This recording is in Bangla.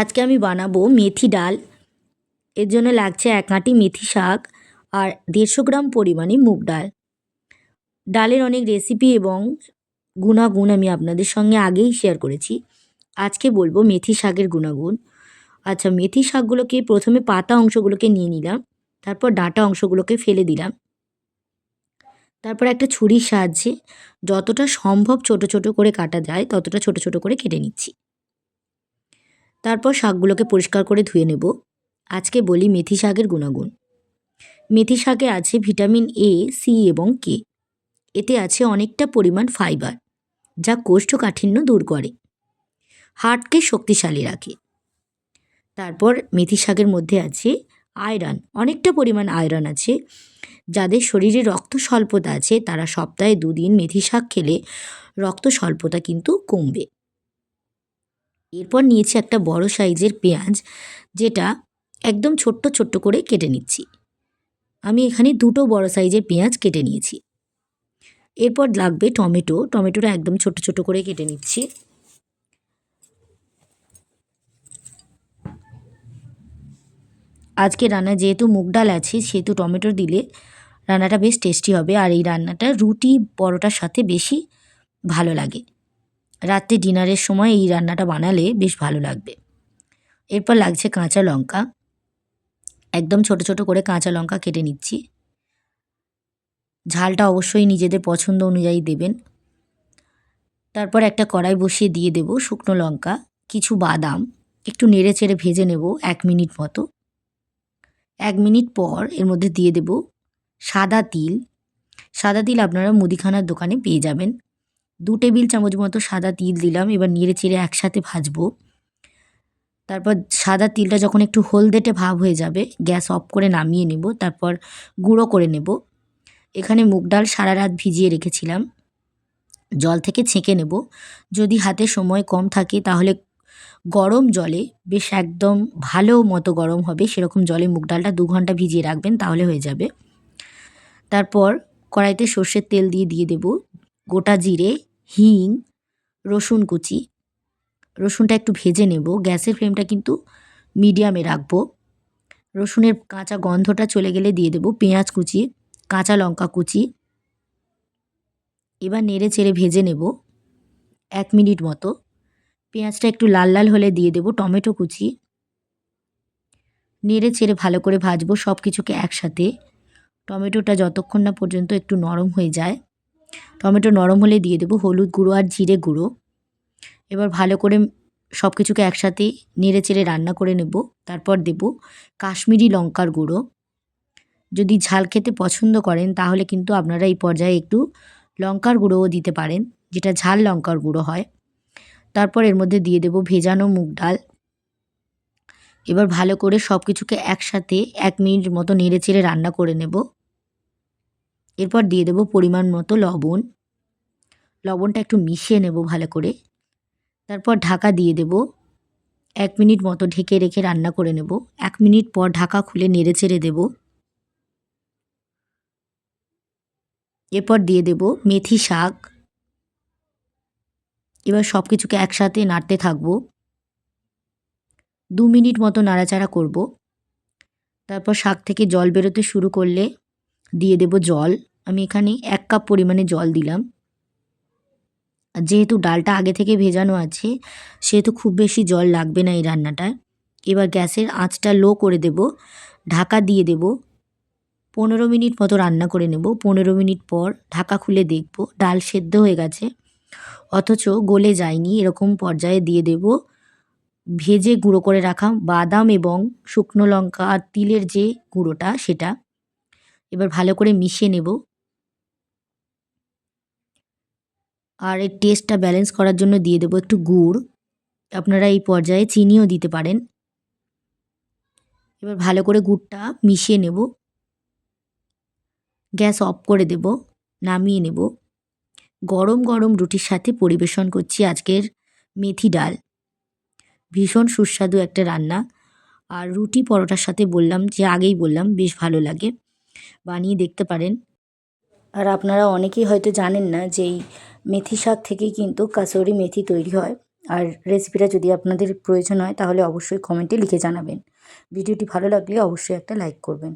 আজকে আমি বানাবো মেথি ডাল। এর জন্য লাগছে এক আঁটি মেথি শাক আর দেড়শো গ্রাম পরিমাণে মুগ ডাল। ডালের অনেক রেসিপি এবং গুণাগুণ আমি আপনাদের সঙ্গে আগেই শেয়ার করেছি। আজকে বলব মেথি শাকের গুণাগুণ। আচ্ছা মেথি শাকগুলোকে প্রথমে পাতা অংশগুলোকে নিয়ে নিলাম, তারপর ডাঁটা অংশগুলোকে ফেলে দিলাম। তারপর একটা ছুরির সাহায্যে যতটা সম্ভব ছোট ছোট করে কাটা যায়, ততটা ছোট ছোট করে কেটে নিচ্ছি। তারপর শাকগুলোকে পরিষ্কার করে ধুয়ে নেব। আজকে বলি মেথি শাকের গুণাগুণ। মেথি শাকে আছে ভিটামিন এ সি এবং কে এতে আছে অনেকটা পরিমাণ ফাইবার, যা কোষ্ঠকাঠিন্য দূর করে। হার্টকে শক্তিশালী রাখে। তারপর মেথি শাকের মধ্যে আছে আয়রন। অনেকটা পরিমাণ আয়রন আছে, যাদের শরীরে রক্ত স্বল্পতা আছে, তারা সপ্তাহে দুদিন মেথি শাক খেলে রক্ত স্বল্পতা কিন্তু কমবে। এরপর নিয়েছি একটা বড় সাইজের পেঁয়াজ, যেটা একদম ছোট্ট ছোট্ট করে কেটে নিচ্ছি। আমি এখানে দুটো বড় সাইজের পেঁয়াজ কেটে নিয়েছি। এরপর লাগবে টমেটো, টমেটোটা একদম ছোট ছোট করে কেটে নিচ্ছি। আজকে রান্না যেহেতু মুগ ডাল আছে, সেহেতু টমেটো দিলে রান্নাটা বেশ টেস্টি হবে, আর এই রান্নাটা রুটি, পরোটার সাথে বেশি ভালো লাগে। রাত্রে ডিনারের সময় এই রান্নাটা বানালে বেশ ভালো লাগবে। এরপর লাগছে কাঁচা লঙ্কা। একদম ছোট ছোট করে কাঁচা লঙ্কা কেটে নিচ্ছি। ঝালটা অবশ্যই নিজেদের পছন্দ অনুযায়ী দেবেন। তারপর একটা কড়াই বসিয়ে দিয়ে দেব শুকনো লঙ্কা, কিছু বাদাম, একটু নেড়ে চেড়ে ভেজে নেব এক মিনিট মতো। এক মিনিট পর এর মধ্যে দিয়ে দেব সাদা তিল। সাদা তিল আপনারা মুদিখানার দোকানে পেয়ে যাবেন। দু টেবিল চামচ মতো সাদা তিল দিলাম, এবার নেড়ে চেড়ে একসাথে ভাজবো। তারপর সাদা তিলটা যখন একটু হলদেটে ভাব হয়ে যাবে, গ্যাস অফ করে নামিয়ে নেব, তারপর গুঁড়ো করে নেব। এখানে মুগ ডাল সারা রাত ভিজিয়ে রেখেছিলাম। জল থেকে ছেঁকে নেব। যদি হাতে সময় কম থাকে, তাহলে গরম জলে, বেশ একদম ভালো মতো গরম হবে, সেরকম জলে মুগ ডালটা দু ঘণ্টা ভিজিয়ে রাখবেন, তাহলে হয়ে যাবে। তারপর কড়াইতে সর্ষের তেল দিয়ে দিয়ে দেব। গোটা জিরে, হিং, রসুন কুচি। রসুনটা একটু ভেজে নেব। গ্যাসের ফ্লেমটা কিন্তু মিডিয়ামে রাখব। রসুনের কাঁচা গন্ধটা চলে গেলে দিয়ে দেব পেঁয়াজ কুচি, কাঁচা লঙ্কা কুচি। এবার নেড়ে চেড়ে ভেজে নেব এক মিনিট মতো। পেঁয়াজটা একটু লাল লাল হলে দিয়ে দেব টমেটো কুচি। নেড়ে চেড়ে ভালো করে ভাজবো সব কিছুকে একসাথে। টমেটোটা যতক্ষণ না পর্যন্ত একটু নরম হয়ে যায়। টমেটো নরম হলে দিয়ে দেবো হলুদ গুঁড়ো আর জিরে গুঁড়ো। এবার ভালো করে সব কিছুকে একসাথে নেড়ে চেড়ে রান্না করে নেব। তারপর দেব কাশ্মীরি লঙ্কার গুঁড়ো। যদি ঝাল খেতে পছন্দ করেন, তাহলে কিন্তু আপনারা এই পর্যায়ে একটু লঙ্কার গুঁড়োও দিতে পারেন, যেটা ঝাল লঙ্কার গুঁড়ো হয়। তারপর এর মধ্যে দিয়ে দেব ভেজানো মুগ ডাল। এবার ভালো করে সব কিছুকে একসাথে এক মিনিট মতো নেড়ে চেড়ে রান্না করে নেব। এরপর দিয়ে দেবো পরিমাণ মতো লবণ। লবণটা একটু মিশিয়ে নেব ভালো করে। তারপর ঢাকা দিয়ে দেব। এক মিনিট মতো ঢেকে রেখে রান্না করে নেব। এক মিনিট পর ঢাকা খুলে নেড়ে চেড়ে দেব। এরপর দিয়ে দেব মেথি শাক। এবার সব কিছুকে একসাথে নাড়তে থাকব। দু মিনিট মতো নাড়াচাড়া করব। তারপর শাক থেকে জল বেরোতে শুরু করলে দিয়ে দেব জল। আমি এখানে এক কাপ পরিমাণে জল দিলাম। আর যেহেতু ডালটা আগে থেকে ভেজানো আছে, সেহেতু খুব বেশি জল লাগবে না এই রান্নাটায়। এবার গ্যাসের আঁচটা লো করে দেব। ঢাকা দিয়ে দেব। পনেরো মিনিট মতো রান্না করে নেব। পনেরো মিনিট পর ঢাকা খুলে দেখব। ডাল সেদ্ধ হয়ে গেছে। অথচ গলে যায়নি। এরকম পর্যায়ে দিয়ে দেব। ভেজে গুঁড়ো করে রাখা বাদাম এবং শুকনো লঙ্কা আর তিলের যে গুঁড়োটা, সেটা। এবার ভালো করে মিশিয়ে নেব। আর এর টেস্টটা ব্যালেন্স করার জন্য দিয়ে দেবো একটু গুড়। আপনারা এই পর্যায়ে চিনিও দিতে পারেন। এবার ভালো করে গুড়টা মিশিয়ে নেব। গ্যাস অফ করে দেব, নামিয়ে নেব। গরম গরম রুটির সাথে পরিবেশন করছি আজকের মেথি ডাল। ভীষণ সুস্বাদু একটা রান্না। আর রুটি পরোটার সাথে বললাম যে আগেই বললাম, বেশ ভালো লাগে। বানিয়ে দেখতে পারেন। আর আপনারা অনেকেই হয়তো জানেন না যে এই মেথি শাক থেকেই কিন্তু কাসৌরি মেথি তৈরি হয়। আর রেসিপিটা যদি আপনাদের প্রয়োজন হয় তাহলে অবশ্যই কমেন্টে লিখে জানাবেন। ভিডিওটি ভালো লাগলে অবশ্যই একটা লাইক করবেন।